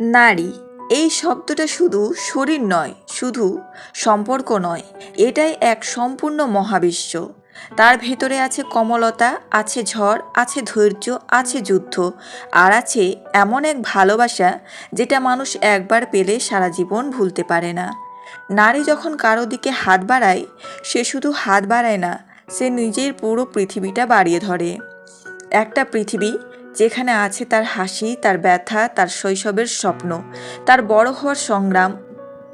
নারী, এই শব্দটা শুধু শরীর নয়, শুধু সম্পর্ক নয়, এটাই এক সম্পূর্ণ মহাবিশ্ব। তার ভেতরে আছে কমলতা, আছে ঝড়, আছে ধৈর্য, আছে যুদ্ধ, আর আছে এমন এক ভালোবাসা যেটা মানুষ একবার পেলে সারা জীবন ভুলতে পারে না। নারী যখন কারও দিকে হাত বাড়ায়, সে শুধু হাত বাড়ায় না, সে নিজের পুরো পৃথিবীটা বাড়িয়ে ধরে। একটা পৃথিবী যেখানে আছে তার হাসি, তার ব্যথা, তার শৈশবের স্বপ্ন, তার বড় হওয়ার সংগ্রাম,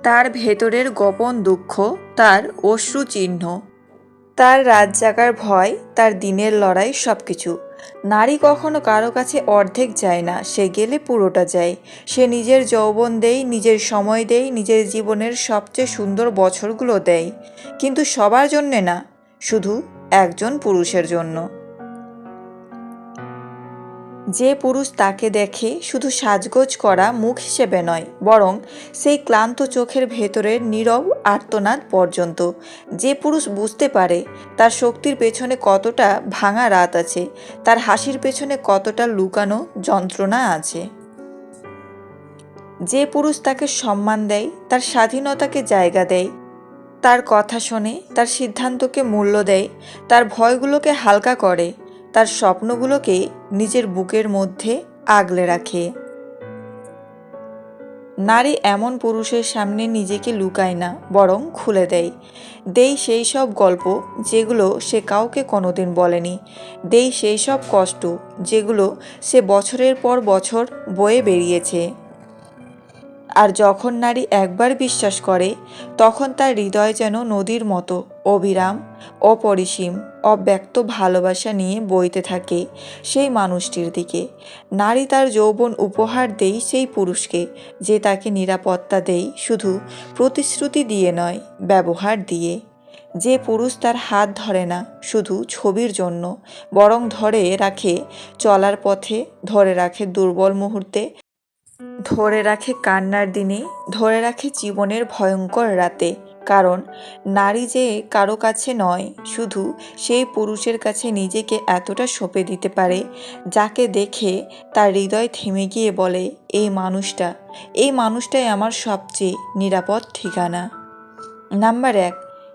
তার ভেতরের গোপন দুঃখ, তার অশ্রু চিহ্ন, তার রাত জাগার ভয়, তার দিনের লড়াই সব কিছু নারী কখনো কারও কাছে অর্ধেক যায় না, সে গেলে পুরোটা যায়। সে নিজের যৌবন দেয়, নিজের সময় দেয়, নিজের জীবনের সবচেয়ে সুন্দর বছরগুলো দেয়। কিন্তু সবার জন্যে না, শুধু একজন পুরুষের জন্য। যে পুরুষ তাকে দেখে শুধু সাজগোজ করা মুখ হিসেবে নয়, বরং সেই ক্লান্ত চোখের ভেতরের নীরব আর্তনাদ পর্যন্ত। যে পুরুষ বুঝতে পারে তার শক্তির পেছনে কতটা ভাঙা রাত আছে, তার হাসির পেছনে কতটা লুকানো যন্ত্রণা আছে। যে পুরুষ তাকে সম্মান দেয়, তার স্বাধীনতাকে জায়গা দেয়, তার কথা শোনে, তার সিদ্ধান্তকে মূল্য দেয়, তার ভয়গুলোকে হালকা করে তার স্বপ্নগুলোকে নিজের বুকের মধ্যে আগলে রাখে। নারী এমন পুরুষের সামনে নিজেকে লুকায় না, বরং খুলে দেয়। দেই সেই সব গল্প যেগুলো সে কাউকে কোনোদিন বলেনি। দেই সেই সব কষ্ট যেগুলো সে বছরের পর বছর বয়ে বেরিয়েছে। আর যখন নারী একবার বিশ্বাস করে, তখন তার হৃদয় যেন নদীর মতো অবিরাম, অপরিসীম। অব্যক্ত ভালোবাসা নিয়ে বইতে থাকে সেই মানুষটির দিকে। নারী তার যৌবন উপহার দেই সেই পুরুষকে, যে তাকে নিরাপত্তা দেই, শুধু প্রতিশ্রুতি দিয়ে নয়, ব্যবহার দিয়ে। যে পুরুষ তার হাত ধরে না, শুধু ছবির জন্য, বরং ধরে রাখে চলার পথে, ধরে রাখে দুর্বল মুহূর্তে, ধরে রাখে কান্নার দিনে, ধরে রাখে জীবনের ভয়ঙ্কর রাতে। কারণ নারী যে কারও কাছে নয়, শুধু সেই পুরুষের কাছে নিজেকে এতটা সঁপে দিতে পারে, যাকে দেখে তার হৃদয় থেমে গিয়ে বলে, এই মানুষটা, এই মানুষটাই আমার সবচেয়ে নিরাপদ ঠিকানা। নাম্বার এক,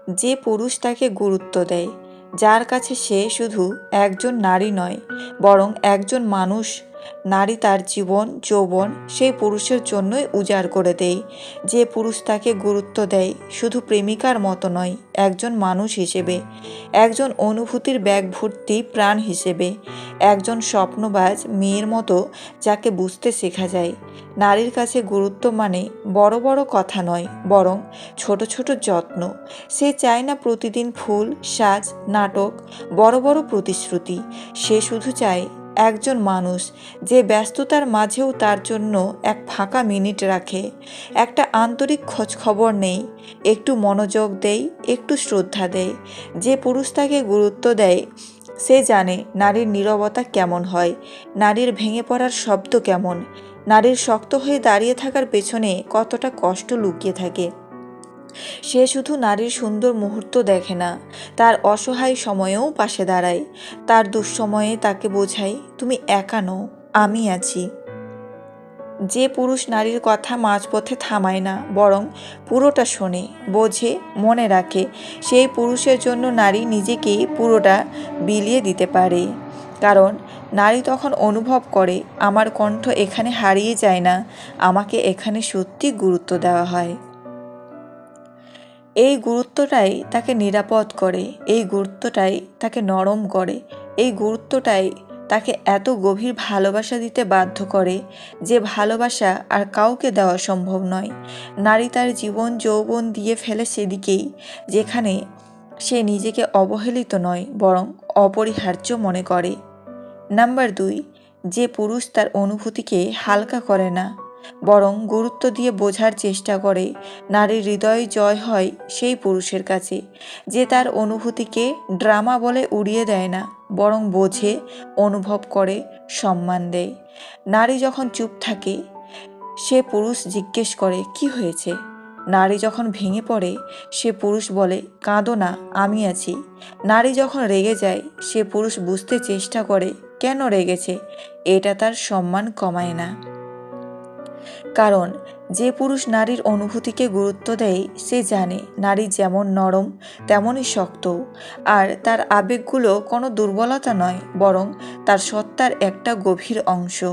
যে পুরুষ তাকে গুরুত্ব দেয়, যার কাছে সে শুধু একজন নারী নয়, বরং একজন মানুষ নারী তার জীবন, যৌবন সেই পুরুষের জন্যই উজাড় করে দেয়। যে পুরুষ তাকে গুরুত্ব দেয়, শুধু প্রেমিকার মতো নয়, একজন মানুষ হিসেবে। একজন অনুভূতির ব্যাগ ভর্তি প্রাণ হিসেবে। একজন স্বপ্নবাজ মেয়ের মতো যাকে বুঝতে শেখা যায়। নারীর কাছে গুরুত্ব মানে বড় বড় কথা নয়, বরং ছোট ছোট যত্ন। সে চায় না প্রতিদিন ফুল, সাজ, নাটক, বড় বড় প্রতিশ্রুতি। সে শুধু চায় একজন মানুষ যে ব্যস্ততার মাঝেও তার জন্য এক ফাঁকা মিনিট রাখে। একটা আন্তরিক খোঁজ খবর নেই, একটু মনোযোগ দেয় একটু শ্রদ্ধা দেয় যে পুরুষ তাকে গুরুত্ব দেয়, সে জানে নারীর নীরবতা কেমন হয়, নারীর ভেঙে পড়ার শব্দ কেমন, নারীর শক্ত হয়ে দাঁড়িয়ে থাকার পেছনে কতটা কষ্ট লুকিয়ে থাকে। সে শুধু নারীর সুন্দর মুহূর্ত দেখে না, তার অসহায় সময়েও পাশে দাঁড়ায়। তার দুঃসময়ে তাকে বোঝায়, তুমি একা নও, আমি আছি। যে পুরুষ নারীর কথা মাঝপথে থামায় না, বরং পুরোটা শোনে, বোঝে, মনে রাখে, সেই পুরুষের জন্য নারী নিজেকেই পুরোটা বিলিয়ে দিতে পারে। কারণ, নারী তখন অনুভব করে, আমার কণ্ঠ এখানে হারিয়ে যায় না, আমাকে এখানে সত্যি গুরুত্ব দেওয়া হয়। এই গুরুত্বটাই তাকে নিরাপদ করে, এই গুরুত্বটাই তাকে নরম করে, এই গুরুত্বটাই তাকে এত গভীর ভালোবাসা দিতে বাধ্য করে যে ভালোবাসা আর কাউকে দেওয়া সম্ভব নয়। নারী তার জীবন যৌবন দিয়ে ফেলে সেদিকেই, যেখানে সে নিজেকে অবহেলিত নয়, বরং অপরিহার্য মনে করে। নাম্বার দুই, যে পুরুষ তার অনুভূতিকে হালকা করে না বরং গুরুত্ব দিয়ে বোঝার চেষ্টা করে, নারীর হৃদয় জয় হয় সেই পুরুষের কাছে, যে তার অনুভূতিকে ড্রামা বলে উড়িয়ে দেয় না, বরং বোঝে, অনুভব করে, সম্মান দেয়। নারী যখন চুপ থাকে, সে পুরুষ জিজ্ঞেস করে, কি হয়েছে? নারী যখন ভেঙে পড়ে, সে পুরুষ বলে, কাঁদো না, আমি আছি। নারী যখন রেগে যায়, সে পুরুষ বুঝতে চেষ্টা করে, কেন রেগেছে? এটা তার সম্মান কমায় না। কারণ যে পুরুষ নারীর অনুভূতিকে গুরুত্ব দেয়, সে জানে নারী যেমন নরম, তেমনই শক্ত। আর তার আবেগগুলো কোনো দুর্বলতা নয়, বরং তার সত্তার একটা গভীর অংশ।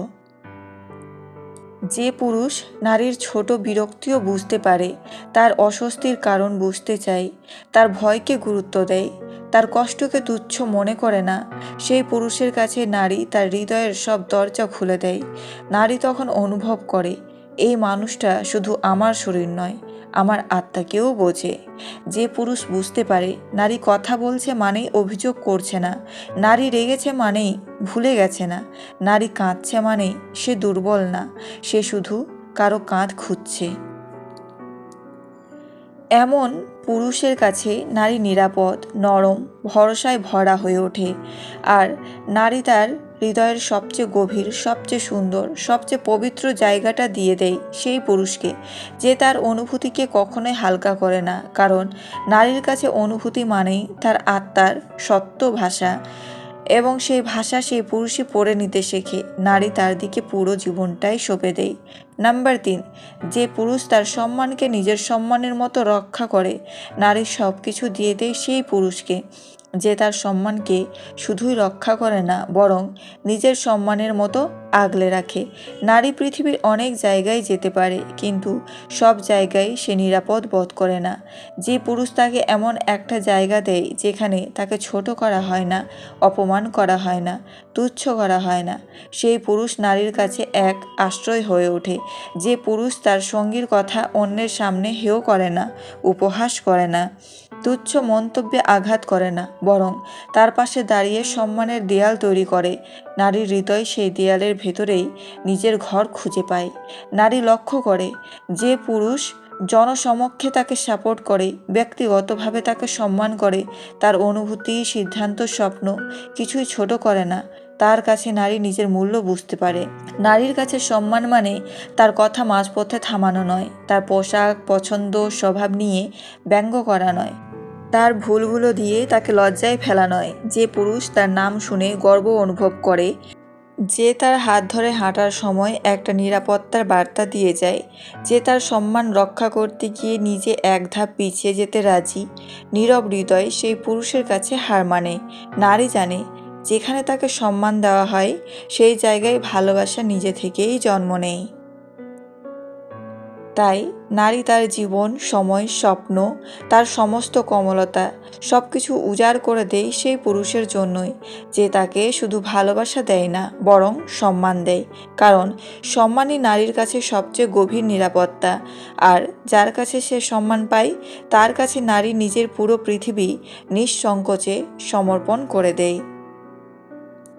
যে পুরুষ নারীর ছোট বিরক্তিও বুঝতে পারে, তার অস্বস্তির কারণ বুঝতে চায়, তার ভয়কে গুরুত্ব দেয়, তার কষ্টকে তুচ্ছ মনে করে না, সেই পুরুষের কাছে নারী তার হৃদয়ের সব দরজা খুলে দেয়। নারী তখন অনুভব করে এই মানুষটা শুধু আমার শরীর নয়, আমার আত্মাকেও বোঝে। যে পুরুষ বুঝতে পারে, নারী কথা বলছে মানেই অভিযোগ করছে না। নারী রেগেছে মানেই ভুলে গেছে না। নারী কাঁদছে মানেই সে দুর্বল না, সে শুধু কারও কাঁধ খুঁজছে। এমন পুরুষের কাছে নারী নিরাপদ, নরম, ভরসায় ভরা হয়ে ওঠে। আর নারী তার হৃদয়ের সবচেয়ে গভীর, সবচেয়ে সুন্দর, সবচেয়ে পবিত্র জায়গাটা দিয়ে দেয় সেই পুরুষকে, যে তার অনুভূতিকে কখনোই হালকা করে না। কারণ নারীর কাছে অনুভূতি মানেই তার আত্মার সত্য ভাষা। এবং সেই ভাষা সেই পুরুষই পড়ে নিতে শেখে। নারী তার দিকে পুরো জীবনটাই সঁপে দেয়। নাম্বার তিন, যে পুরুষ তার সম্মানকে নিজের সম্মানের মতো রক্ষা করে, নারী সব কিছু দিয়ে দেয় সেই পুরুষকে। যে তার সম্মানকে শুধুই রক্ষা করে না, বরং নিজের সম্মানের মতো আগলে রাখে। নারী পৃথিবীর অনেক জায়গায় যেতে পারে, কিন্তু সব জায়গায় সে নিরাপদ বোধ করে না। যে পুরুষ তাকে এমন একটা জায়গা দেয়, যেখানে তাকে ছোট করা হয় না, অপমান করা হয় না, তুচ্ছ করা হয় না, সেই পুরুষ নারীর কাছে এক আশ্রয় হয়ে ওঠে। যে পুরুষ তার সঙ্গীর কথা অন্যের সামনে হেয় করে না, উপহাস করে না তুচ্ছ মন্তব্যে আঘাত করে না, বরং তার পাশে দাঁড়িয়ে সম্মানের দেয়াল তৈরি করে। নারীর হৃদয় সেই দেয়ালের ভেতরেই নিজের ঘর খুঁজে পায়। নারী লক্ষ্য করে যে পুরুষ জনসমক্ষে তাকে সাপোর্ট করে, ব্যক্তিগতভাবে তাকে সম্মান করে, তার অনুভূতি, সিদ্ধান্ত, স্বপ্ন কিছুই ছোট করে না, তার কাছে নারী নিজের মূল্য বুঝতে পারে। নারীর কাছে সম্মান মানে তার কথা মাঝপথে থামানো নয়, তার পোশাক, পছন্দ, স্বভাব নিয়ে ব্যঙ্গ করা নয়। তার ভুলগুলো দিয়ে তাকে লজ্জায় ফেলা নয়। যে পুরুষ তার নাম শুনে গর্ব অনুভব করে, যে তার হাত ধরে হাঁটার সময় একটা নিরাপত্তার বার্তা দিয়ে যায়, যে তার সম্মান রক্ষা করতে গিয়ে নিজে এক ধাপ পিছিয়ে যেতে রাজি, নীরব হৃদয় সেই পুরুষের কাছে হার মানে। নারী জানে, যেখানে তাকে সম্মান দেওয়া হয়, সেই জায়গায় ভালোবাসা নিজে থেকেই জন্ম নেয়। তাই নারী তার জীবন, সময়, স্বপ্ন, তার সমস্ত কমলতা সব কিছু উজাড় করে দেয় সেই পুরুষের জন্যই যে তাকে শুধু ভালোবাসা দেয় না, বরং সম্মান দেয়। কারণ সম্মানই নারীর কাছে সবচেয়ে গভীর নিরাপত্তা। আর যার কাছে সে সম্মান পায়, তার কাছে নারী নিজের পুরো পৃথিবী নিঃসংকোচে সমর্পণ করে দেয়।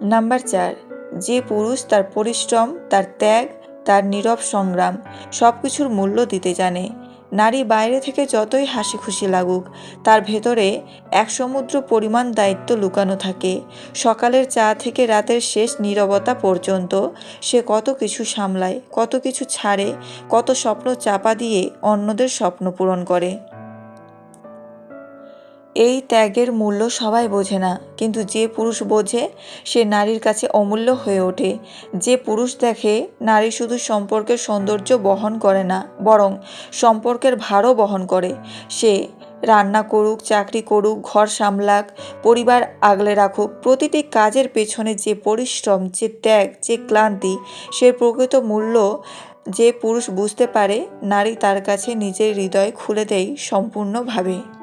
নাম্বার চার, যে পুরুষ তার পরিশ্রম, তার ত্যাগ তার নীরব সংগ্রাম সব কিছুর মূল্য দিতে জানে। নারী বাইরে থেকে যতই হাসি খুশি লাগুক, তার ভেতরে এক সমুদ্র পরিমাণ দায়িত্ব লুকানো থাকে। সকালের চা থেকে রাতের শেষ নীরবতা পর্যন্ত সে কত কিছু সামলায়, কত কিছু ছাড়ে, কত স্বপ্ন চাপা দিয়ে অন্যদের স্বপ্ন পূরণ করে। এই ত্যাগের মূল্য সবাই বোঝে না। কিন্তু যে পুরুষ বোঝে, সে নারীর কাছে অমূল্য হয়ে ওঠে। যে পুরুষ দেখে, নারী শুধু সম্পর্কের সৌন্দর্য বহন করে না, বরং সম্পর্কের ভারও বহন করে। সে রান্না করুক, চাকরি করুক, ঘর সামলাক, পরিবার আগলে রাখুক, প্রতিটি কাজের পেছনে যে পরিশ্রম, যে ত্যাগ, যে ক্লান্তি, সে প্রকৃত মূল্য যে পুরুষ বুঝতে পারে, নারী তার কাছে নিজের হৃদয় খুলে দেয় সম্পূর্ণভাবে।